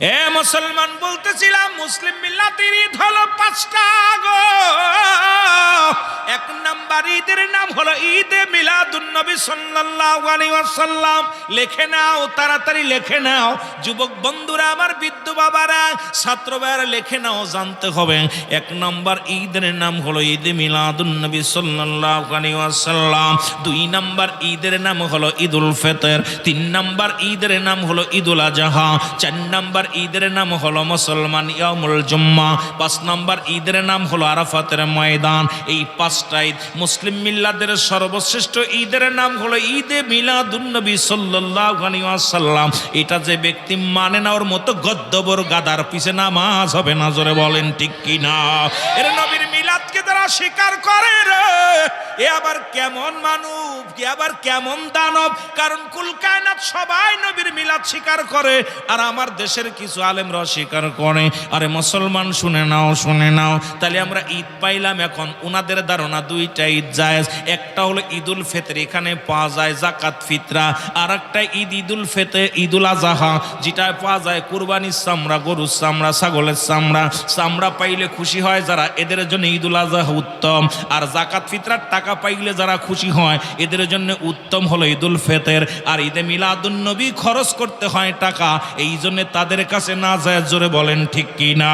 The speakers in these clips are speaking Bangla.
এ মুসলমান বলতেছিলাম মুসলিম মিল্লাতের হলো পাঁচটা গো এক নাম্বার ঈদের নাম হলো ঈদে মিলাদুন্নবী সাল্লাল্লাহু আলাইহি ওয়াসাল্লাম। লেখে নাও, তাড়াতাড়ি লেখে নাও। যুবক বন্ধুরা, আমার বিদ্যু বাবারা, ছাত্র ভাইয়ারা, লেখে নাও, জানতে হবে। এক নাম্বার ঈদের নাম হলো ঈদে মিলাদুন্নবী সাল্লাল্লাহু আলাইহি ওয়াসাল্লাম। দুই নাম্বার ঈদের নাম হলো ঈদুল ফিতর। তিন নাম্বার ঈদের নাম হলো ঈদুল আজহা। চার নাম্বার ঈদের নাম হলো মুসলমান ইয়ামুল জুম্মা। পাঁচ নাম্বার ঈদের নাম হলো আরাফাতের ময়দান। এই পাঁচটা ঈদ মুসলিম মিল্লাদের সর্বশ্রেষ্ঠ ঈদের নাম হলো ঈদে মিলাদুন্নবী ওয়াসাল্লাম। এটা যে ব্যক্তি মানে না, ওর মতো গদ্দবর গাদার পিছে নামাজ হবে না, জোরে বলেন ঠিক কি না এর নবীর মিলাদকে যারা স্বীকার করে রে। এ আবার কেমন মানব কি আবার কেমন দানব? কারণ কুল কায়নাত সবাই নবীর মিলাদ স্বীকার করে। আর আমার দেশের কিছু আলেমরা স্বীকার করে। আরে মুসলমান শুনে নাও শুনে নাও। তাহলে আমরা ঈদ পাইলাম এখন। উনাদের ধারণা দুইটা ঈদ জায়েজ। একটা হলো ঈদুল ফিতর, এখানে পাওয়া যায় জাকাত ফিতরা। আর একটা ঈদ, ঈদুল ফেতে ঈদুল আজহা, যেটা পাওয়া যায় কুরবানির চামড়া, গরুর চামড়া, ছাগলের চামড়া। চামড়া পাইলে খুশি হয় যারা, এদের জন্য ঈদুল আজহা উত্তম। আর জাকাত ফিতরার টাকা পাইলে যারা খুশি হয়, এদের জন্য উত্তম হলো ঈদুল ফেতের। আর ঈদে মিলাদুন নবী খরচ করতে হয় টাকা, এই জন্য তাদের কাছে না যায় জোরে বলেন ঠিক কি না?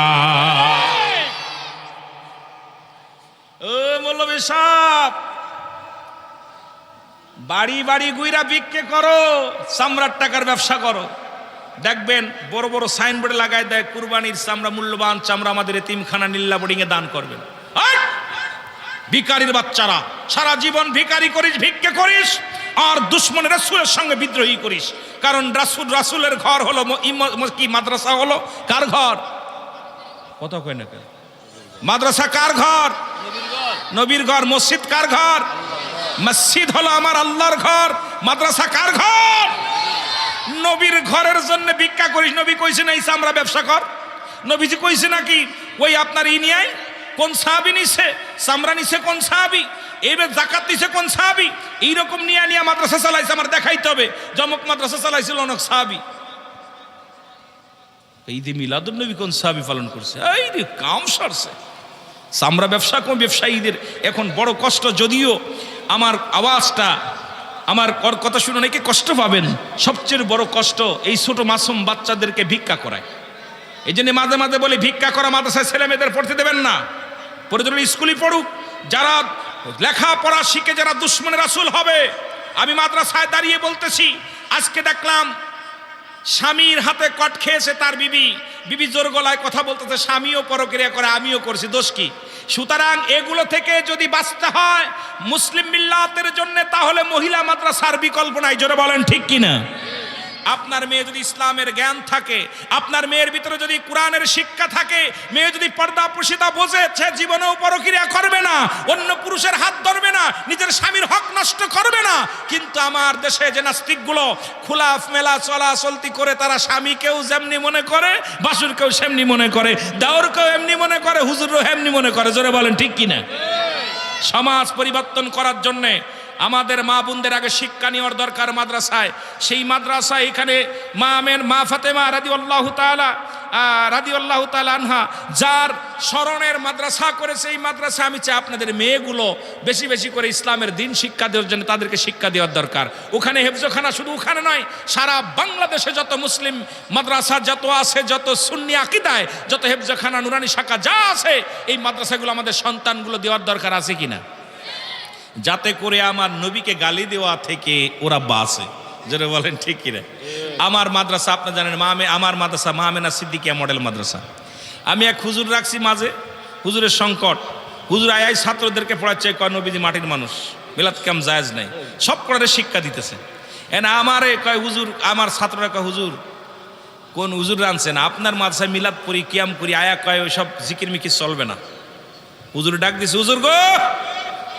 মৌলবী সাহেব, বাড়ি বাড়ি গুইরা বিক্রি করো, চামড়ার টাকার ব্যবসা করো। দেখবেন বড় বড় সাইনবোর্ডে লাগায় দেয়, কুরবানির চামড়া, মূল্যবান চামড়া আমাদের এতিমখানা নীল্লা বোর্ডিং এ দান করবেন! ভিকারির বাচ্চারা, সারা জীবন ভিকারি করিস, ভিক্ষে করিস, আর দুশ্মন রাসুলের সঙ্গে বিদ্রোহী করিস। কারণ রাসুল রাসুলের ঘর হলো কি মাদ্রাসা হলো কার ঘর? কত না? মাদ্রাসা কার ঘর? নবীর ঘর। মসজিদ কার ঘর? মসজিদ হলো আমার আল্লাহর ঘর। মাদ্রাসা কার ঘর? নবীর ঘরের জন্য ভিক্ষা করিস। নবী কইছে না এই চামড়া ব্যবসা কর। নবীজি কইছে নাকি, ওই আপনার ইনিয়ায় কোন সাহাবি নিছে? চামড়া নিছে কোন সাহাবি? এইবার জাকাত দিছে কোন সাহাবি? এইরকম নিয়ে নিয়ে মাদ্রাসা চালাইছে, আমার দেখাইতে হবে। জমক মাদ্রাসা চালাইছিল অনেক সাহাবি। ঈদে মিলাদুল নবী কোন সাহাবি পালন করছে? এই রে কাম সরছে। চামড়া ব্যবসা কোন ব্যবসায়ীদের এখন বড় কষ্ট, যদিও আমার আওয়াজটা, আমার কর কথা শুনে অনেকে কষ্ট পাবেন। সবচেয়ে বড় কষ্ট, এই ছোট মাসুম বাচ্চাদেরকে ভিক্ষা করায়। এই জন্য মাঝে মাঝে বলি, ভিক্ষা করা মাদ্রাসায় ছেলে মেয়েদের পড়তে দেবেন না। পড়ে স্কুলে পড়ুক। যারা লেখাপড়া শিখে যারা দুশ্মনের রাসুল হবে, আমি মাদ্রাসায় দাঁড়িয়ে বলতেছি, আজকে দেখলাম স্বামীর হাতে কট খেয়েছে তার বিবি। বিবি জোর গলায় কথা বলতেছে, স্বামীও পরক্রিয়া করে, আমিও করছি, দোষ কি? সুতরাং এগুলো থেকে যদি বাঁচতে হয়, মুসলিম মিল্লাতের জন্য তাহলে মহিলা মাদ্রাসার বিকল্প নাই, জোরে বলেন ঠিক কিনা? আপনার মেয়ে যদি ইসলামের জ্ঞান থাকে, আপনার মেয়ের ভিতরে যদি কোরআনের শিক্ষা থাকে, মেয়ে যদি পর্দা প্রসিদা বোঝে, সে জীবনেও পরক্রিয়া করবে না, অন্য পুরুষের হাত ধরবে না, নিজের স্বামীর হক নষ্ট করবে না। কিন্তু আমার দেশে যে নাস্তিকগুলো খোলা মেলা চলা চলতি করে, তারা স্বামীকেও যেমনি মনে করে, বাসুরকেও সেমনি মনে করে দাওরকেও এমনি মনে করে, হুজুরও এমনি মনে করে। জোরে বলেন, ঠিক কিনা? সমাজ পরিবর্তন করার জন্যে আমাদের মা বোনদের আগে শিক্ষা নেওয়ার দরকার মাদ্রাসায়। সেই মাদ্রাসায় এখানে মা আমের মা ফাতেমা রাদি আল্লাহ তালা রাদি আল্লাহ আনহা, যার স্মরণের মাদ্রাসা করেছে, এই মাদ্রাসা আমি চাই আপনাদের মেয়েগুলো বেশি বেশি করে ইসলামের দিন শিক্ষা দেওয়ার জন্য তাদেরকে শিক্ষা দেওয়ার দরকার। ওখানে হেফজখানা শুধু ওখানে নয়, সারা বাংলাদেশে যত মুসলিম মাদ্রাসা যত আছে, যত সুন্নি আকিদায়, যত হেফজখানা নুরানি শাখা যা আছে, এই মাদ্রাসাগুলো আমাদের সন্তানগুলো দেওয়ার দরকার আছে কিনা? যাতে করে আমার নবীকে গালি দেওয়া থেকে ওরা বাসে যেটা বলেন, ঠিক কিনা? আমার মাদ্রাসা আপনার জানেন, মামে আমার মাদ্রাসা মামেনা সিদ্দিকিয়া মডেল মাদ্রাসা। আমি এক হুজুর রাখছি মাঝে, হুজুরের সংকট। হুজুর আয় আয় ছাত্রদেরকে পড়াচ্ছে, কয়, নবীজি মাটির মানুষ, মিলাদ কাম জায়েজ নাই। সব পড়ারে শিক্ষা দিতেছে। এন আমারে কয়, হুজুর, আমার ছাত্ররা কয়, হুজুর, কোন হুজুর আনছেন? আপনার মাদ্রাসায় মিলাদ করি কিয়াম করি, আয়া কয় ওই সব জিকির মিকির চলবে না। হুজুর ডাক দিছে, হুজুর গো!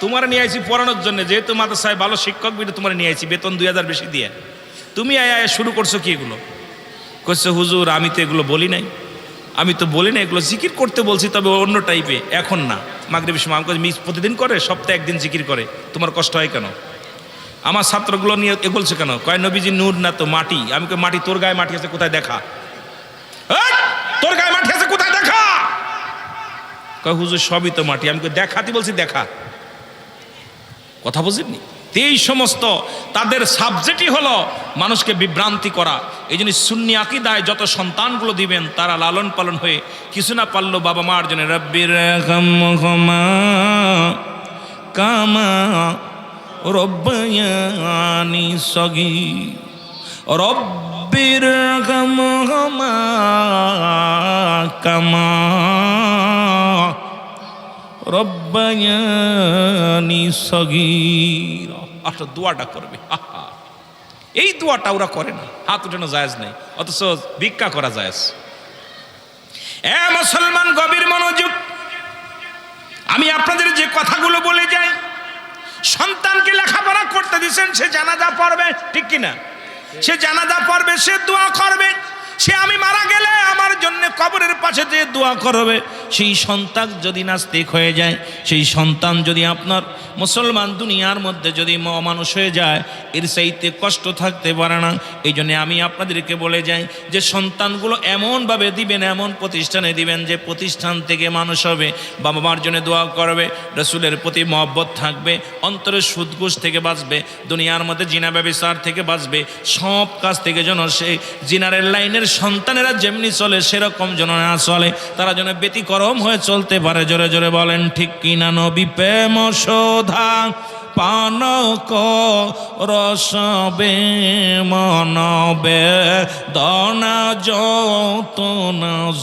তোমার নিয়ে আসি পড়ানোর জন্য। যেহেতু মাদ্রাসায় ভালো শিক্ষক, বিটা তোমার নিয়ে আসি বেতন দুই হাজার বেশি দিয়ে। তুমি আয় আয়, শুরু করছ কি এগুলো? কচ্ছে হুজুর, আমি তো এগুলো বলি নাই। আমি তো বলি না এগুলো, জিকির করতে বলছি, তবে অন্য টাইপে। এখন না। মাগরীব সময় আমাকে মিস প্রতিদিন করে, সপ্তাহে একদিন জিকির করে। তোমার কষ্ট হয় কেন? আমার ছাত্রগুলো নিয়ে এ বলছে কেন? কয়, নবীজি, নূর না তো মাটি? আমি মাটি তোর গায়ে মাটি আছে, কোথায় দেখা? তোর গায়ে মাটি আছে, কোথায় দেখা? কয়, হুজুর, সবই তো মাটি। আমি দেখাতে বলছি, দেখা। কথা বুঝেননি এই সমস্ত তাদের সাবজেক্টই হলো মানুষকে বিভ্রান্তি করা। এই জন্য সুন্নি আকিদায় যত সন্তানগুলো দিবেন, তারা লালন পালন হয়ে কিছু না পারল বাবা মার জন্য রব্বির কামা রব্বায়ানি সগি রব্বির কামা রব্বায়ানি সগীর। আসলে দোয়াটা করবে। এই দোয়াটা ওরা করে না। হাত উঠানো জায়েজ নেই। অথচ ভিক্ষা করা জায়েজ। এ মুসলমান, গভীর মনোযোগ। আমি আপনাদের যে কথাগুলো বলে যাই, সন্তানকে লেখাপড়া করতে দিচ্ছেন সে জানাজা পড়বে, ঠিক কিনা? সে জানাজা পড়বে, সে দোয়া করবে। সে আমি মারা গেলে আমার জন্য কবরের পাশে যে দোয়া করবে। সেই সন্তান যদি নাস্তিক হয়ে যায়, সেই সন্তান যদি আপনার মুসলমান দুনিয়ার মধ্যে যদি মানুষ হয়ে যায়, এর চাইতে কষ্ট থাকতে পারে না। এই জন্যে আমি আপনাদেরকে বলে যাই যে সন্তানগুলো এমনভাবে দিবেন, এমন প্রতিষ্ঠানে দিবেন যে প্রতিষ্ঠান থেকে মানুষ হবে বাবা মার জন্য দোয়া করবে, রসুলের প্রতি মহব্বত থাকবে অন্তরের সুদঘুষ থেকে বাঁচবে, দুনিয়ার মধ্যে জিনা ব্যবসার থেকে বাঁচবে, সব কাজ থেকে যেন সেই জিনারের লাইনের সন্তানেরা যেমনি চলে, সেরকম যেন না চলে, তারা যেন ব্যতিক্রম হয়ে চলতে পারে, জোরে জোরে বলেন, ঠিক কিনা নবী? প্রেম সোধা পান রসবে, মনবে, দনা যত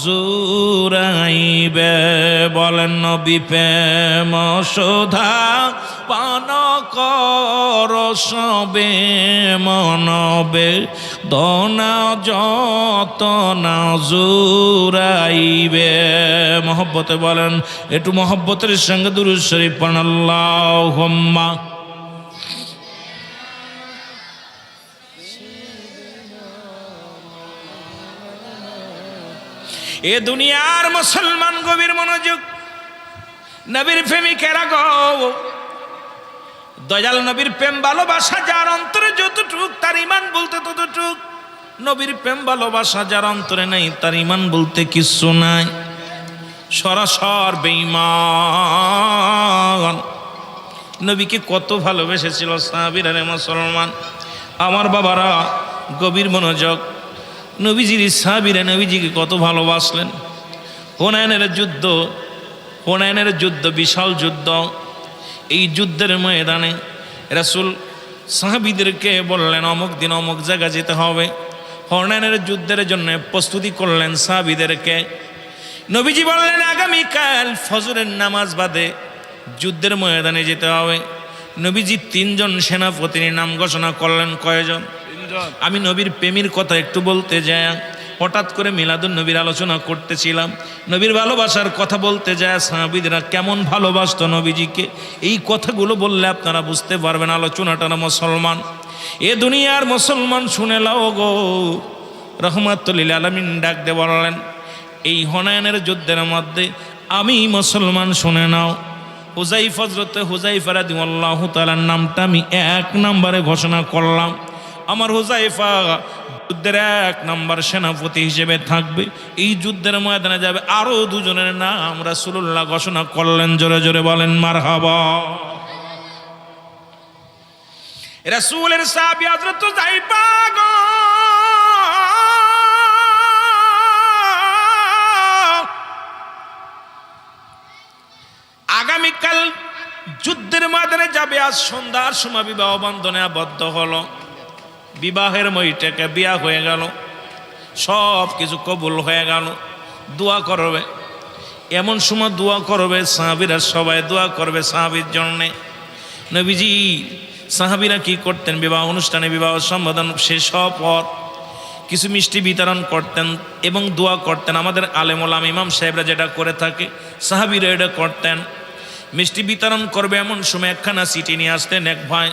জুরাইবে বলেন নবী, প্রেম শোধা পান রসবে মনবে, দনা যত জুরাইবে মহব্বতে বলেন, একটু মহব্বতের সঙ্গে দুরুদ শরীফ আল্লাহুম্মা। এ দুনিয়ার মুসলমান গভীর মনোযোগ, নবীর প্রেমিকেরা গো দয়াল নবীর প্রেম ভালোবাসা যার অন্তরে যতটুক, তার ইমান বলতে ততটুক। নবীর প্রেম ভালোবাসা যার অন্তরে নেই, তার ইমান বলতে কিছু নাই। সরাসর বেঈমান। নবীকে কত ভালোবেসেছিল সাহাবিরা রে মুসলমান। আমার বাবারা গভীর মনোযোগ। নবীজির সাহাবিরা নবীজিকে কত ভালোবাসলেন। হোনায়নের যুদ্ধ হোনায়নের যুদ্ধ, বিশাল যুদ্ধ। এই যুদ্ধের ময়দানে রাসুল সাহাবিদেরকে বললেন অমুক দিন অমুক জায়গা যেতে হবে। হর্নায়নের যুদ্ধের জন্য প্রস্তুতি করলেন সাহাবিদেরকে। নবীজি বললেন আগামীকাল ফজরের নামাজ বাদে যুদ্ধের ময়দানে যেতে হবে। নবীজি তিনজন সেনাপতির নাম ঘোষণা করলেন কয়জন? আমি নবীর প্রেমীর কথা একটু বলতে যাই। হঠাৎ করে মিলাদুন নবীর আলোচনা করতেছিলাম। নবীর ভালোবাসার কথা বলতে যায়, সাহাবিদরা কেমন ভালোবাসতো নবীজিকে? এই কথাগুলো বললে আপনারা বুঝতে পারবেন আলোচনাটা না মুসলমান। এ দুনিয়ার মুসলমান শুনে লাও গো। রহমাতুল্লিল আলমিন ডাক দে বললেন, এই হনায়নের যুদ্ধের মধ্যে আমি মুসলমান শুনে নাও। হুজাই ফজরতে হুজাই ফেরাদি আল্লাহ তালার নামটা আমি এক নম্বরে ঘোষণা করলাম। আমার হুজাইফা যুদ্ধের এক নম্বর সেনাপতি হিসেবে থাকবে। এই যুদ্ধের ময়দানে যাবে। আরও দুজনের নাম রাসূলুল্লাহ ঘোষণা করলেন, জোরে জোরে বলেন মার হাবা রাসূলের সাহাবী হযরত হুজাইফা গো। আগামীকাল যুদ্ধের ময়দানে যাবে। আজ সন্ধ্যার সময় বিবাহ বন্ধনে আবদ্ধ হলো। বিবাহের মইটাকে বিয়া হয়ে গেল। সব কিছু কবুল হয়ে গেল। দোয়া করবে। এমন সময় দোয়া করবে সাহাবিরা, সবাই দোয়া করবে সাহাবির জন্যে। নবীজি, সাহাবিরা কি করতেন? বিবাহ অনুষ্ঠানে বিবাহ সম্বোধন শেষ হওয়ার পর কিছু মিষ্টি বিতরণ করতেন এবং দোয়া করতেন। আমাদের আলেমুলাম ইমাম সাহেবরা যেটা করে থাকে, সাহাবিরা এটা করতেন। মিষ্টি বিতরণ করবে এমন সময় একখানা সিটি নিয়ে আসতেন এক ভাই,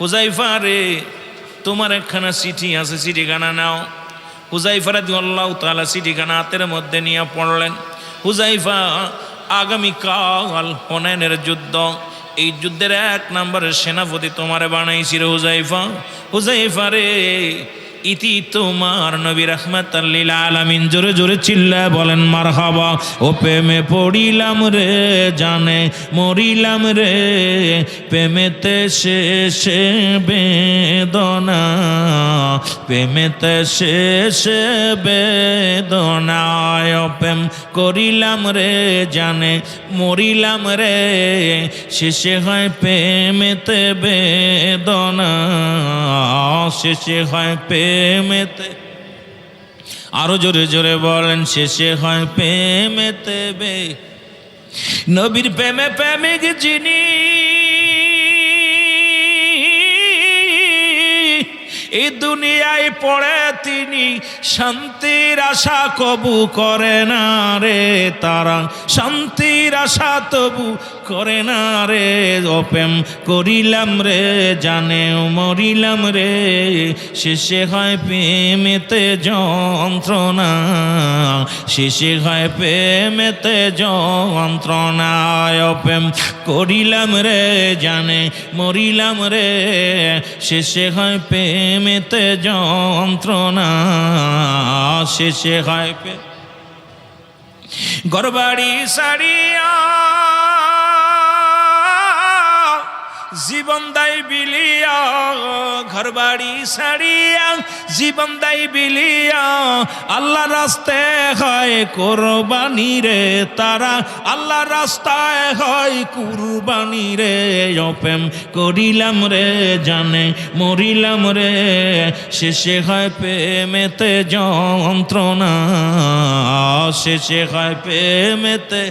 হুজাইফা রে তোমার একখানা চিঠি আছে, চিঠিখানা নাও। হুজাইফারা দিয়াল্লাহ তালা চিঠিখানা হাতের মধ্যে নিয়ে পড়লেন। হুজাইফা আগামীকাল হনেনের যুদ্ধ। এই যুদ্ধের এক নম্বরের সেনাপতি তোমারে রে হুজাইফা। হুজাইফা রে ইতি তোমার নবী রহমত আলামিন। জোরে জোরে চিল্লা বলেন মার হাবা ও প্রেমে পড়িলাম রে জানে, মরিলাম রে, প্রেমেতে শেষে বেদনা, প্রেমেতে শেষে বেদনায় প্রেম করিলাম রে জানে, মরিলাম রে, শেষে হয় প্রেমেতে বেদনা, শেষে হয় প্রেমেতে। আরও জোরে জোরে বলেন শেষে হয় প্রেমেতে বে। নবীর প্রেমে প্রেমিক যিনি এই দুনিয়ায় পড়ে তিনি শান্তির আশা কবু করে না রে তারা। শান্তির আশা তবু করে না রে। অপেম করিলাম রে জানে মরিলাম রে। শেষে হয় প্রেমেতে যন্ত্রণা। শেষে হয় প্রেমেতে যন্ত্রণায় অপেম করিলাম রে, জানে মরিলাম রে। শেষে হয় প্রেমেতে যন্ত্রণা শেষে হয় গরবাড়ি সারিয়া জীবন দাই বিলিয়া ঘর বাড়ি সারিয়া জীবন দাই বিলিয়া আল্লাহ রাস্তায় হয় কোরবানি রে তারা আল্লাহ রাস্তায় হয় কুরবানি রে। অপেম করিলাম রে জানে, মরিলাম রে, শেষে হয় প্রেমেতে যন্ত্রণা, শেষে হয় প্রেমেতে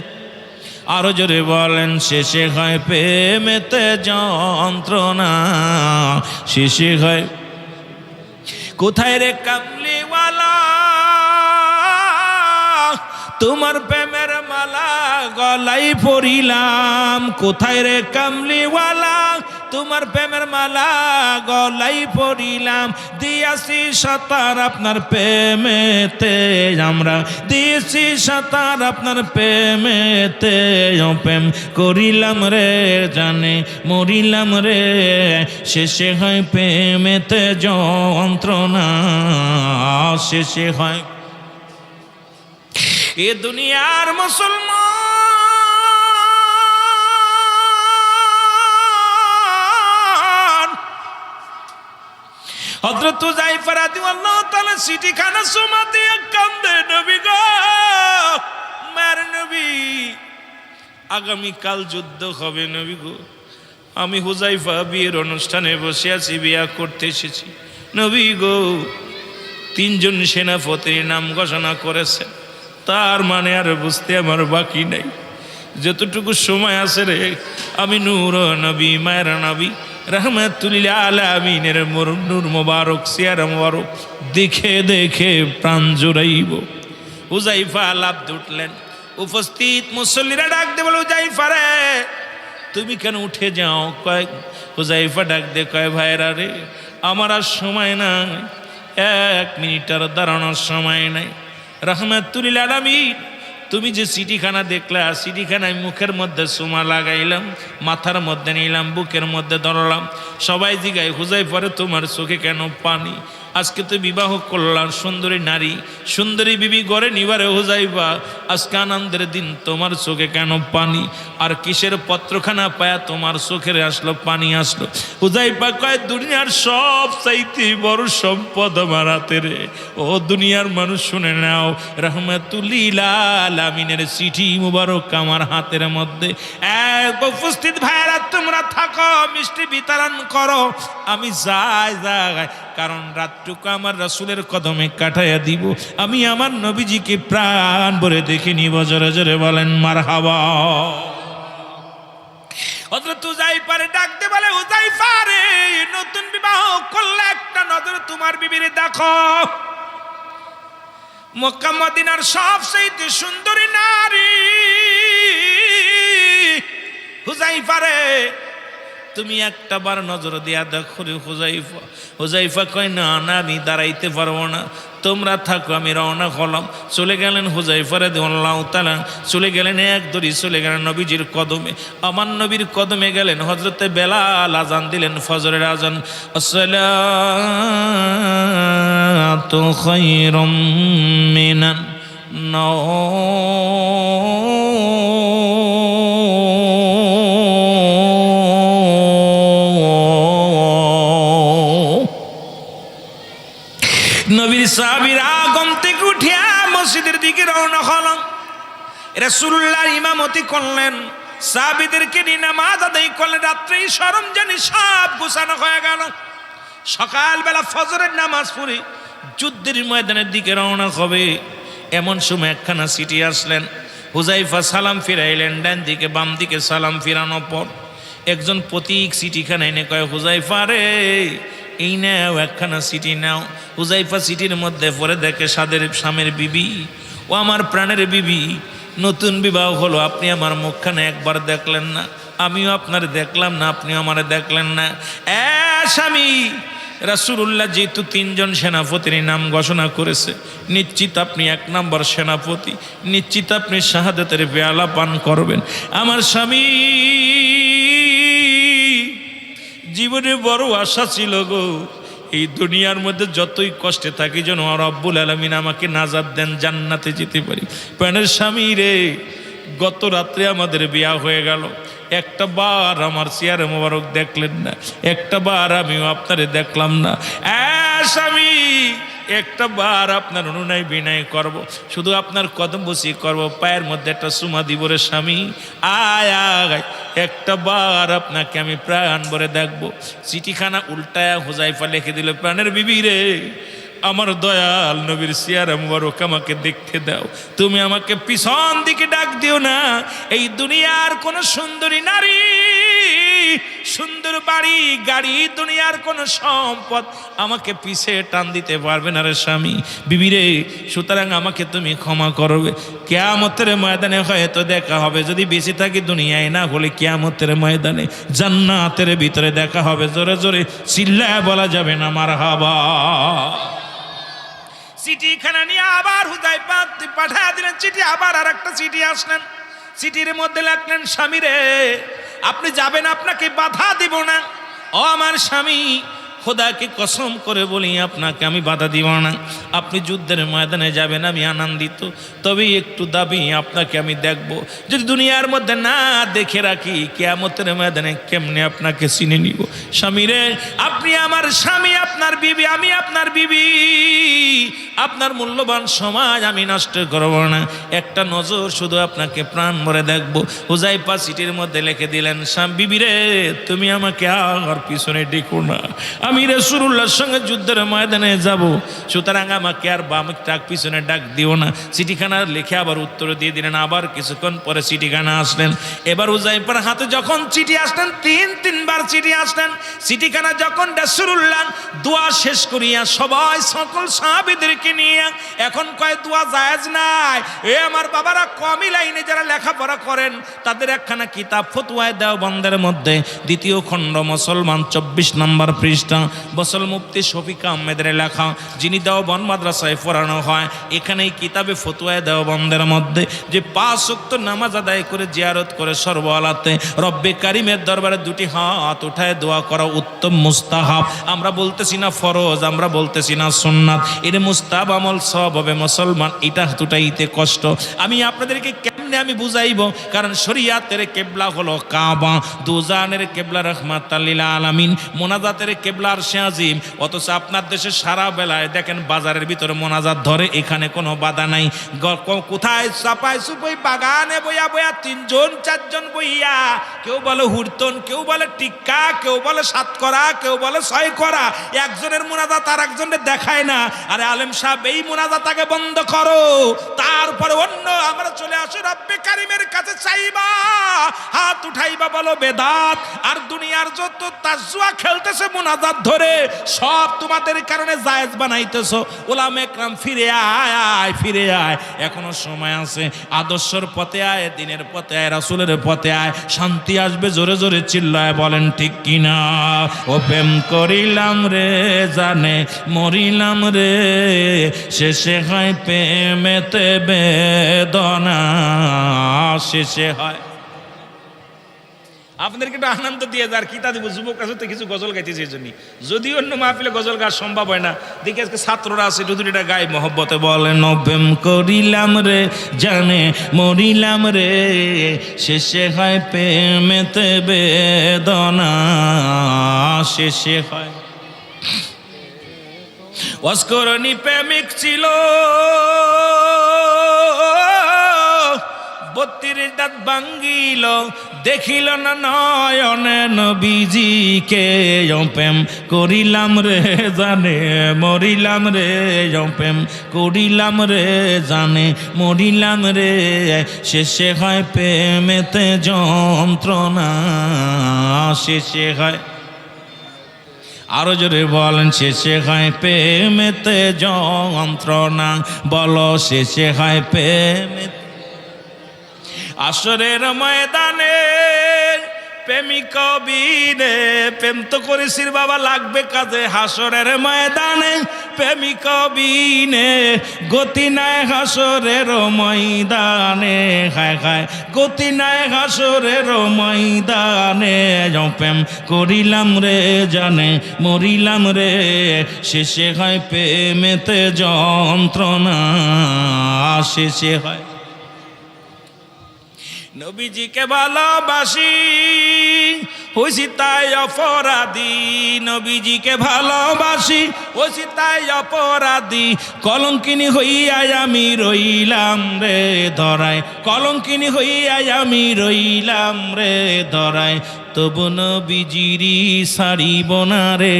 আরও জোরে বলেন শেষে হয় প্রেমেতে যন্ত্রণা শেষে হয় কোথায় রে কামলিওয়ালা? তোমার প্রেমের মালা গলাই পড়িলাম কোথায় রে কামলিওয়ালা? তোমার প্রেমের মালা গলাই পরিলাম। দিয়াছি সাঁতার আপনার প্রেমেতে, আমরা দিয়েছি সাঁতার আপনার প্রেমেতে। প্রেম করিলাম রে জানে, মরিলাম রে, শেষে হয় প্রেমেতে যন্ত্রণা, শেষে হয়। এ দুনিয়ার মুসলমান হযরত জাইফার রাদিয়াল্লাহু তাআলা সিটিখানা সুমা দিয়ে কান্দে, নবী গো, মার নবী আগামী কাল যুদ্ধ হবে নবী গো। আমি হুজাইফা বিয়ের অনুষ্ঠানে বসে আছি, বিয়া করতে এসেছি। নবী গো, তিনজন সেনাপতির নাম ঘোষণা করেছে। তার মানে আর বুঝতে আমার বাকি নাই। যতটুকু সময় আছে রে, আমি নূর নবী, মায়ের নবী রহমাতুল্লাহ আলামিনের মোর নূর মোবারক, সিয়ার মোবারক, দেখে দেখে প্রাণ জুড়াইব। হুজাইফা লাভ উঠলেন। উপস্থিত মুসল্লিরা ডাক দে বলে হুজাইফা রে, তুমি কেন উঠে যাও? কয় হুজাইফা ডাক দে কয়, ভাইরা রে, আমার আর সময় নাই। এক মিনিট আর দাঁড়ানোর সময় নাই। রহমাতুল্লিল আলমিন তুমি যে সিটিখানা দেখলা সিটিখানায় মুখের মধ্যে সুমা লাগাইলাম, মাথার মধ্যে নিলাম, বুকের মধ্যে ধরলাম, সবাই জিগায়, হুজাই পরে তোমার চোখে কেন পানি? আজকে তো বিবাহ করলাম, সুন্দরী নারী, সুন্দরী বিবি গড়ে নিবারে হুজাইবা আজকে আনন্দের দিন, তোমার চোখে কেন পানি? আর কিসের পত্রখানা পায়া তোমার চোখের আসলো, পানি আসলো? হুজাইবা কয়, দুনিয়ার সব চাইতে বড় সম্পদ আমার হাতে রে। ও দুনিয়ার মানুষ শুনে নাও রহমাতুল্লিল আলামিনের চিঠি মুবারক আমার হাতের মধ্যে। এক উপস্থিত ভাইরা তোমরা থাকো, মিষ্টি বিতরণ করো। আমি যাই যাই কারণ রাতটুকু আমার রাসুলের কদমে কাটাইয়া দিব। আমি আমার নবীজিকে প্রাণ ভরে দেখে নিব। জোরে জোরে বলেন মার হাওয়া ডাকতে বলে নতুন বিবাহ করলে একটা নজর তোমার বিবিরে সুন্দরী নারী। হুজাইফারে তুমি একটা বার নজর দিয়া দেখো হুজাইফা। হুজাইফা কয়, না না, আমি দাঁড়াইতে পারব না। তোমরা থাকো, আমি রওনা হলাম। চলে গেলেন হুজাইফারে আল্লাহ তালা চলে গেলেন এক দড়ি, চলে গেলেন নবীজির কদমে। আমার নবীর কদমে গেলেন হজরতে বেলাল আজান দিলেন ফজরের আজান সালাতু খায়রুম মিনান নওম দিকে রওনা হলাম। রাসূলুল্লাহ ইমামতি করলেন। সাহাবীদেরকে নিয়ে নামাজ আদায় করলেন। রাত্রেই সরঞ্জানি সব গোছানো হয়ে গেল। সকালবেলা ফজরের নামাজ পড়ে যুদ্ধের ময়দানের দিকে রওনা হবে। এমন সময় একখানা সিটি আসলেন। হুজাইফা সালাম ফিরাইলেন। ডান দিকে, বাম দিকে সালাম ফিরানোর পর একজন প্রতীক সিটিখানা এনে কয় হুজাইফা রে, এই নাও একখানা সিটি নাও। হুজাইফা সিটির মধ্যে পরে দেখে সাদের স্বামীর বিবি ও আমার প্রাণের বিবি, নতুন বিবাহ হলো, আপনি আমার মুখখানে একবার দেখলেন না, আমিও আপনার দেখলাম না আপনিও আমার দেখলেন না। এ স্বামী রাসুল্লাহ যেহেতু তিনজন সেনাপতির নাম ঘোষণা করেছে, নিশ্চিত আপনি এক নম্বর সেনাপতি, নিশ্চিত আপনি শাহাদাতের বেয়ালা পান করবেন। আমার স্বামী, জীবনে বড় আশা ছিল গো এই দুনিয়ার মধ্যে যতই কষ্টে থাকি যেন আর আব্বুল আলমিন আমাকে নাজাদ দেন, জান্নাতে যেতে পারি। প্যানের স্বামী রে, গত রাত্রে আমাদের বিয়া হয়ে গেল। একটা বার আমার চেয়ারে মোবারক দেখলেন না, একটা বার আমিও আপনারে দেখলাম না এ স্বামী, একটা বার আপনার অনুনয় বিনয় করব। শুধু আপনার কদম বসি করব, পায়ের মধ্যে একটা সুমা দিব রে স্বামী আয় আয়, একটা বার আপনাকে আমি প্রাণ ভরে দেখব চিঠিখানা উল্টায়া হুজাইফা লিখে দিল, প্রাণের বিবি রে আমার দয়াল নবীর সিয়ার মুবারক আমাকে দেখতে দাও। তুমি আমাকে পিছন দিকে ডাক দিও না। এই দুনিয়ার কোন সুন্দরী নারী, সুন্দর বাড়ি, গাড়ি, দুনিয়ার কোন সম্পদ আমাকে পিছে টান দিতে পারবে না রে স্বামী। বিবি রে সুতরাং আমাকে তুমি ক্ষমা করবে কেয়ামতের ময়দানে হয়তো দেখা হবে। যদি বেঁচে থাকি দুনিয়ায়, না হলে কেয়ামতের ময়দানে জান্নাতের ভিতরে দেখা হবে। জোরে জোরে চিল্লায় বলা যাবে না মার হাবা চিঠিখানা নিয়ে আবার হুদাই পাঠা দিলেন। চিঠি আবার আর একটা চিঠি আসলেন। চিঠির মধ্যে লাগলেন স্বামী রে, আপনি যাবেন, আপনাকে বাধা দিব না। ও আমার স্বামী খোদাকে কসম করে বলি, আপনাকে আমি বাধা দিব না। আপনি যুদ্ধের ময়দানে যাবেন, আমি আনন্দিত। তবে একটু দাবি আপনাকে আমি দেখব। যদি দুনিয়ার মধ্যে না দেখে রাখি, কেয়ামতের ময়দানে কেমনে আপনাকে চিনে নিব? স্বামী রে আপনি আমার স্বামী, আপনার বিবি, আমি আপনার বিবি। আপনার মূল্যবান সমাজ আমি নষ্ট করব না। একটা নজর শুধু আপনাকে প্রাণ ভরে দেখব। হুজাইপা সিটির মধ্যে লিখে দিলেন, স্বামী বিবি রে তুমি আমাকে আর পিছনে ডেকো না। আমি রসুল্লাহর সঙ্গে যুদ্ধের ময়দানে যাব। সুতরাং আমাকে আর বাম ডাক পিছনে ডাক দিও না। চিঠিখানা লিখে আবার উত্তর দিয়ে দিলেন, আবার কিছুক্ষণ পরে চিঠিখানা আসলেন। এবার উজাইপার হাতে যখন চিঠি আসলেন, তিন, তিনবার চিঠি আসলেন। চিঠিখানা যখন রসুল্লাহ দোয়া শেষ করিয়া সবাই সকল সাহাবিদেরকে নিয়ে, এখন কয় দোয়া জায়েজ নাই। এ আমার বাবারা কমই লাইনে যারা লেখাপড়া করেন, তাদের একখানা কিতাব ফতুয়ায় দেও বন্ধের মধ্যে, দ্বিতীয় খণ্ড মুসলমান চব্বিশ নম্বর পৃষ্ঠা। বসল মুফতি শফিক আহমেদের লেখা, যিনি দেওবন মাদ্রাসায় পড়ানো হয় এখানে এই কিতাবে ফতুয়ায় দেওবন্দের মধ্যে যে পাঁচ শক্ত নামাজ আদায় করে জিয়ারত করে সর্বআলাতে রব্বে কারিমের দরবারে দুটি হাত উঠায় দোয়া করা উত্তম মুস্তাহাব। আমরা বলতেছি না ফরজ, আমরা বলতেছি না সুন্নাত। এর মুস্তাব আমল সব হবে মুসলমান, এটা দুটাইতে কষ্ট। আমি আপনাদেরকে কেমনে আমি বুঝাইব, কারণ শরিয়াতের কেবলা হলো কাবা। দুজানের কেবলা রহমাত আলামিন, মোনাজাতের কেবলার শেয়াজিম অথচ আপনার দেশে সারা বেলায় দেখেন বাজারের ভিতরে মোনাজাত ধরে, এখানে কোনো বাধা নাই। কোথায় চাপাই সুপই বাগানে বইয়া বইয়া তিনজন, চারজন বইয়া। কেউ বলে হুরতন, কেউ বলে টিক্কা, কেউ বলে সাত করা কেউ বলে ছয় করা একজনের মোনাজাত আর একজনের দেখায় না। আরে আলেম সাহেব, এই মোনাজাতাকে বন্ধ করো। তারপরে অন্য আমরা চলে আসো রব্বে কারিমের কাছে চাইবা। হাত উঠাইবা বলো বেদাত। আর দুনিয়ার যত তাজুয়া খেলতেছে মোনাজাত ধরে, সব তোমাদের কারণে জায়েজ বানাইতেছো। ওলাম একরাম ফিরে আয় আয়, ফিরে আয়। এখনও সময় আছে। আদর্শর পথে আয়, দিনের পথে আয়, রাসুলের পথে আয়। শান্তি আসবে জোরে জোরে চিল্লায় বলেন, ঠিক কিনা? ও প্রেম করিলাম রে, জানে মরিলাম রে। শেষে হয় প্রেমেতে বেদনা, শেষে হয় আপনাদেরকে একটু আনন্দ দিয়ে যার কিতা দিব? যুবক আছে তো কিছু গজল গাইতেছে এই জন্যই। যদি অন্য মাহফিলে গজল গাওয়া সম্ভব হয় না, দেখি আজকে ছাত্ররা আছে দুদিটা গাই মহব্বতে বলে, নবেম করিলাম রে, জানে মরিলাম রে, শেষে হয় প্রেমেতে বেদনা, শেষে হয়। অস্করণী প্রেমিক ছিল, বত্রিশ দাঁত ভাঙ্গিল দেখিল না নয়নে নবীজিকে প্রেম করিলাম রে জানে, মরিলাম রে প্রেম করিলাম রে জানে, মরিলাম রে, শেষে হয় প্রেমেতে যন্ত্রণা, শেষে হয়। আরও জোরে বলেন, শেষে হয় প্রেমেতে যন্ত্রণা, বলো শেষে হয় প্রেমেতে আসরের ময়দানে প্রেমিক বিনে প্রেম তো করেছিস বাবা, লাগবে কাজে। হাসরের ময়দানে প্রেমিক বিনে গতি নাই হাসরের ময়দানে। খায় খায় গতি নাই হাসরের ময়দানে। প্রেম করিলাম রে জানে, মরিলাম রে, শেষে হয় প্রেমেতে যন্ত্রণা। শেষে হয় নবীজিকে ভালোবাসি তাই অপরাধী। নবীজিকে ভালোবাসি তাই অপরাধী। কলঙ্কিনী হইয়াই আমি রইলাম রে ধরায়। কলঙ্কিনী হইয়াই আমি রইলাম রে ধরায়। তবু নবীজিরি সারিব না রে।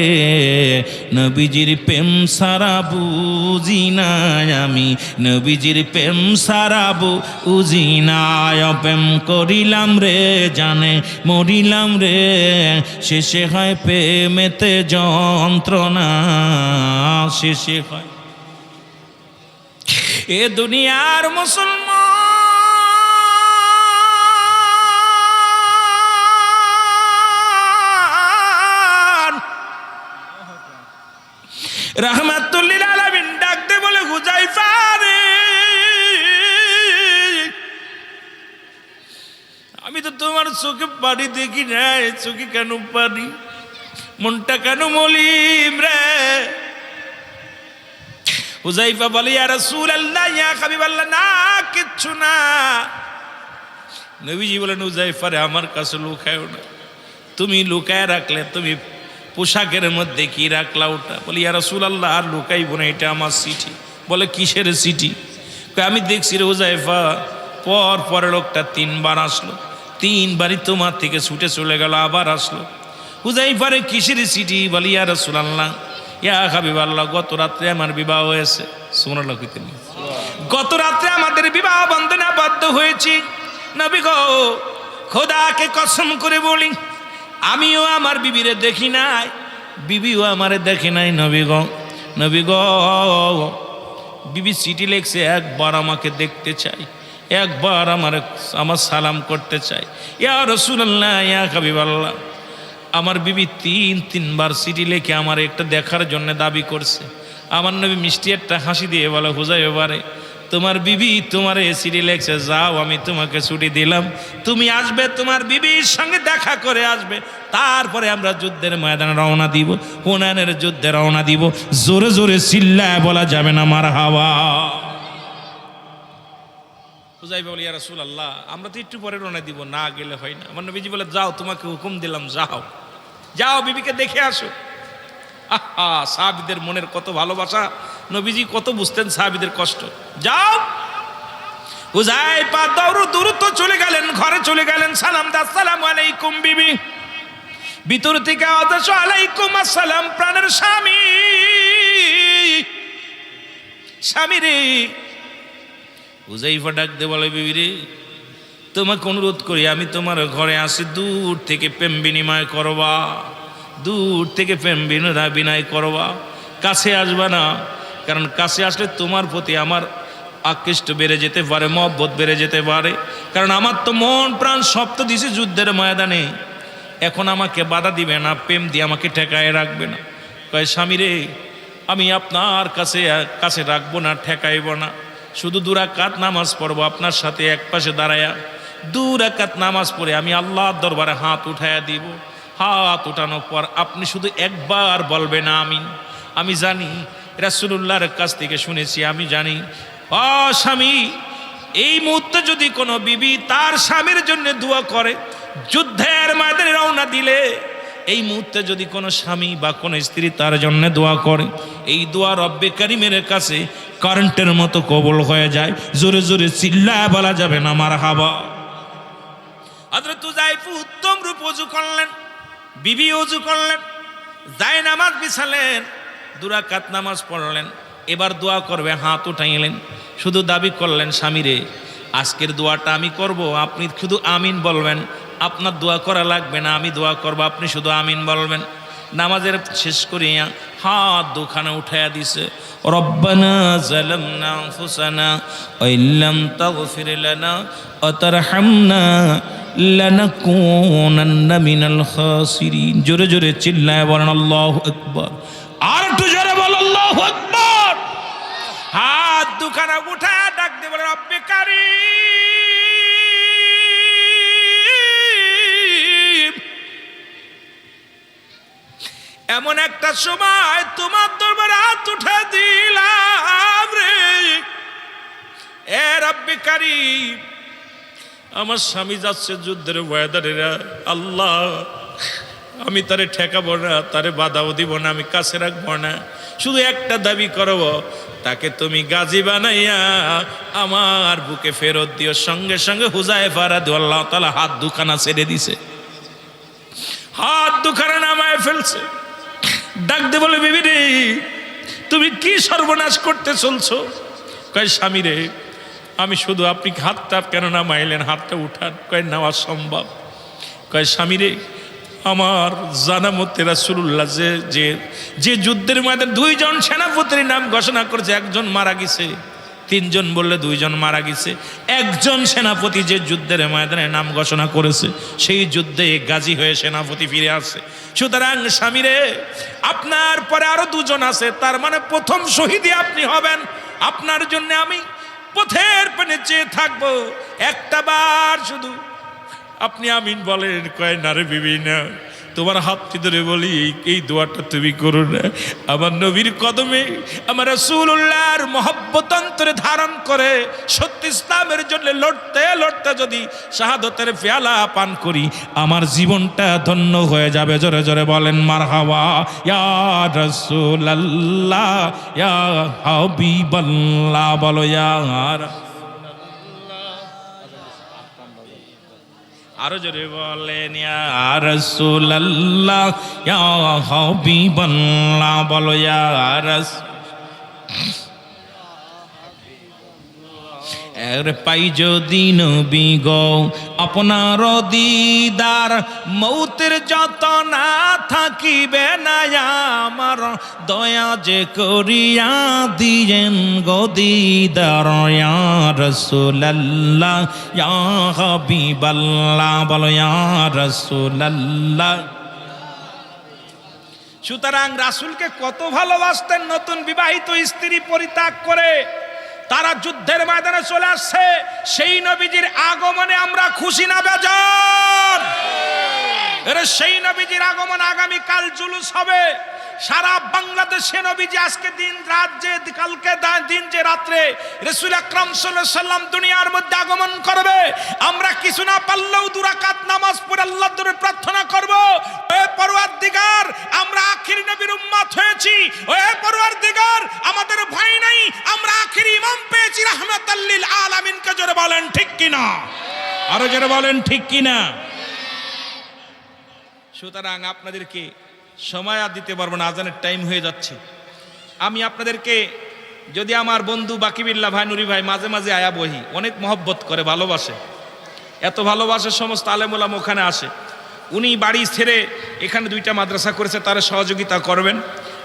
নবীজির প্রেম সারা বুঝি নাই আমি। নবীজির প্রেম সারা বুঝি নাই। প্রেম করিলাম রে, জানে মরিলাম রে। শেষে হয় প্রেমেতে যন্ত্রণা, শেষে হয়। এ দুনিয়ার মুসলমান রহমাতুল্লিল আলামিন ডাকতে বলে হুজাইফা আমি তো তোমার চোখে পানি দেখি নাই চোখে কেন পানি? মনটা কেন মলিম রে? হুজাইফা বলে, ইয়া রাসূলুল্লাহ, ইয়া হাবিবাল্লাহ, না, কিচ্ছু না। নবীজি বলেন, হুজাইফা রে, আমার কাছে লুকায়ও না। তুমি লুকায় রাখলে, তুমি পোশাকের মধ্যে কি রাখলা ওটা? বলি, ইয়া রাসূলুল্লাহ, আর লুকাইব না, এটা আমার সিটি। বলে, কিসের সিটি? আমি দেখছি রে হুজাইফা পর পরে লোকটা তিনবার আসলো। তিনবারই তোমার থেকে ছুটে চলে গেল, আবার আসলো। হুজাইফারে কিসের সিটি? বলি, ইয়া রাসূলুল্লাহ, ইয়া হাবিবাল্লাহ, গত রাত্রে আমার বিবাহ হয়েছে। সুমনাল্লাহ কইতেন গত রাত্রে আমাদের বিবাহ বন্ধনে আবদ্ধ হয়েছি। নবী গো, খোদাকে কসম করে বলি আমিও আমার বিবিরে দেখি নাই, বিবিও আমারে দেখি নাই, নবী গো নবী গো। বিবি চিঠি লেখছে, একবার আমাকে দেখতে চাই, একবার আমার আমার সালাম করতে চাই। ইয়া রসুল্লাহ ইয়া হাবিবাল্লাহ, আমার বিবি তিন, তিনবার সিটি লেখে আমার একটা দেখার জন্য দাবি করছে। আমার নবী মিষ্টি একটা হাসি দিয়ে বলে হুজাই এবারে তোমার বিবি তোমার এ সিটি লেখছে, যাও, আমি তোমাকে ছুটি দিলাম। তুমি আসবে, তোমার বিবির সঙ্গে দেখা করে আসবে। তারপরে আমরা যুদ্ধের ময়দানে রওনা দিব, হুনানের যুদ্ধে রওনা দিব। জোরে জোরে চিল্লায় বলা যাবে না আমার হাওয়া। হুজাই বলি, ইয়া রাসূল আল্লাহ আমরা তো একটু পরে রওনা দিব, না গেলে হয় না। আমার নবীজি বলে, যাও, তোমাকে হুকুম দিলাম, যাও। যাও, বিবিকে দেখে আসো। আহা, সাহাবিদের মনের কত ভালোবাসা। নবীজি কত বুঝতেন সাহাবিদের কষ্ট। যাও। হুজাই পা দৌড় দূরত্ব চলে গেলেন, ঘরে চলে গেলেন। সালাম দা, সালাম আলাইকুম বিবি। ভিতর থেকে আদেশ, আলাইকুম আসসালাম, প্রাণের স্বামী। স্বামী রে। হুজাইফা ডাক দে বলে, বিবি রে, তোমাকে অনুরোধ করি, আমি তোমার ঘরে আসি, দূর থেকে প্রেম বিনিময় করবা। দূর থেকে প্রেম বিনোদা বিনয় করবা। কাছে আসবা না। কারণ কাছে আসলে তোমার প্রতি আমার আকৃষ্ট বেড়ে যেতে পারে, মহব্বত বেড়ে যেতে পারে। কারণ আমার তো মন প্রাণ সপ্ত দিছে যুদ্ধের ময়দানে। এখন আমাকে বাধা দিবে না, প্রেম দিয়ে আমাকে ঠেকায় রাখবে না। কয়, স্বামী রে, আমি আপনার কাছে কাছে রাখব না, ঠেকাইব না। শুধু দুরা কাত নামাজ পড়ব, আপনার সাথে এক পাশে দাঁড়ায়া। দু রাকাত নামাজ পড়ে আমি আল্লাহর দরবারে হাত উঠাইয়া দিব। হাত উঠানোর পর আপনি শুধু একবার বলবেন আমিন। আমি জানি রাসূলুল্লাহর কাছ থেকে শুনেছি, আমি জানি। অ, স্বামী, এই মুহূর্তে যদি কোনো বিবি তার স্বামীর জন্য দোয়া করে, যুদ্ধের ময়দানে রওনা দিলে, এই মুহূর্তে যদি কোনো স্বামী বা কোনো স্ত্রী তার জন্য দোয়া করে, এই দোয়া রব্বে কারিমের কাছে কারেন্টের মতো কবল হয়ে যায়, জোরে জোরে চিল্লা বলা যাবে না আমার হাবা হযরত তুজাইফু উত্তম রূপ অজু করলেন, বিবি অজু করলেন যায় নামাজ বিছালেন দুরাকাত নামাজ পড়লেন, এবার দোয়া করবে, হাত উঠাইলেন, শুধু দাবি করলেন, স্বামীরে, আজকের দোয়াটা আমি করব, আপনি শুধু আমিন বলবেন, আপনার দোয়া করা লাগবে না, আমি দোয়া করব, আপনি শুধু আমিন বলবেন। নামাজের শেষ করিয়া হাত দুখানে উঠাইয়া দিছে, রব্বানা জালামনা আনফুসানা ওয়া ইল্লাম তাগফির লানা ওয়া তারহামনা লানাকুনান্না মিনাল খাসিরিন। জোরে জোরে চিল্লায় বলেন, আল্লাহু আকবার। একটু জোরে বল, আল্লাহু আকবার! হাত দুখানা উঠায় ডাক দিয়ে বলে, রব্বে এমন একটা সময় তোমার দরবারে হাত উঠে দিলাম রে। এ রব্বি কারীম, আমার স্বামী যাচ্ছে যুদ্ধের ময়দানেরা আল্লাহ। আমি তারে ঠেকাবো না, তারে বাধাও দিব না, আমি কাছে রাখব না। শুধু একটা দাবি করব, তাকে তুমি গাজী বানাইয়া আমার বুকে ফেরত দিও। সঙ্গে সঙ্গে হুজায় ফারা দিও আল্লাহ তালা হাত দুখানা ছেড়ে দিছে। হাত দুখানা নামায় ফেলছে। ডাক দে বলে, বিবি রে, তুমি কি সর্বনাশ করতে চলছো? কয়, স্বামী রে, আমি শুধু আপনি হাতটা কেন না মাইলেন হাতটা উঠান। কয়, নেওয়া সম্ভব। কয়, স্বামী রে আমার জানা মতে রাসুল্লাহ যে যে যে যুদ্ধের ময়দানে দুইজন সেনাপতির নাম ঘোষণা করেছে, একজন মারা গেছে, তিনজন বললে দুইজন মারা গেছে, একজন সেনাপতি যে যুদ্ধের ময়দানে নাম ঘোষণা করেছে, সেই যুদ্ধে গাজী হয়ে সেনাপতি ফিরে আসে। সুতরাং স্বামীরে, আপনার পরে আরও দুজন আছে, তার মানে প্রথম শহীদই আপনি হবেন। আপনার জন্য আমি পথের পানে চেয়ে থাকব, একটা বার শুধু। আপনি আমিন বলেন, কয়, না রে বিবি, না। তোমার হাতটি ধরে বলি, এই- দোয়াটা তুমি করো না। আমার নবীর কদমে আমার রসুল্লাহর মহব্বত অন্তরে ধারণ করে, সত্য ইসলামের জন্য লড়তে লড়তে যদি শাহাদতের পেয়ালা পান করি, আমার জীবনটা ধন্য হয়ে যাবে। জোরে জোরে বলেন মার হাওয়া ইয়া রসুল্লাহ ইয়া হাবিবাল্লাহ, বলো, ইয়া আরও জোরে বলেন রাসূলুল্লাহ ইয়া হাবিবাল্লাহ বলো ইয়া রাসূল এর পাই যদি নবী গো, আপনার দিদার মৌতের যত না থাকিবে না আমার, দয়া যে করিয়া দিয়েন গো দিদার রাসূলুল্লাহ, ইয়া হাবিবাল্লাহ, বলো ইয়া রাসূলুল্লাহ। সুতরাং রাসুলকে কত ভালোবাসতেন নতুন বিবাহিত স্ত্রী পরিত্যাগ করে। তারা যুদ্ধের ময়দানে চলে আসছে। সেই নবীজির আগমনে আমরা খুশি না বেজার? সেই নবীজির আগমন আগামী কাল জুলুস হবে। সারা বাংলাদেশে নবীজি আজকে দিন রাত যে, কালকে দিন যে রাত্রে রসুল আকরাম সাল্লাম দুনিয়ার মধ্যে আগমন করবে, আমরা কিছু না পারলেও দুরাকাত নামাজ পড়ে আল্লাহ দরে প্রার্থনা করব ও পরওয়ার দিগার আমরা আখির নবীর উম্মত হয়েছি ও পরওয়ার দিগার আমাদের ভয় নাই, আমরা আখির ইমাম পেয়েছি রাহমাতাল্লিল আলামিনকে জোরে বলেন, ঠিক কিনা? আরও জোরে বলেন, ঠিক কিনা? সুতরাং আপনাদেরকে সময় আর দিতে পারব না, আজানের টাইম হয়ে যাচ্ছে। আমি আপনাদেরকে, যদি আমার বন্ধু বাকিবিল্লা ভাই, নুরি ভাই মাঝে মাঝে আয়া বহি, অনেক মহব্বত করে, ভালোবাসে। এত ভালোবাসে সমস্ত আলেমুলাম ওখানে আসে। উনি বাড়ি ছেড়ে এখানে দুইটা মাদ্রাসা করেছে, তারা সহযোগিতা করবেন।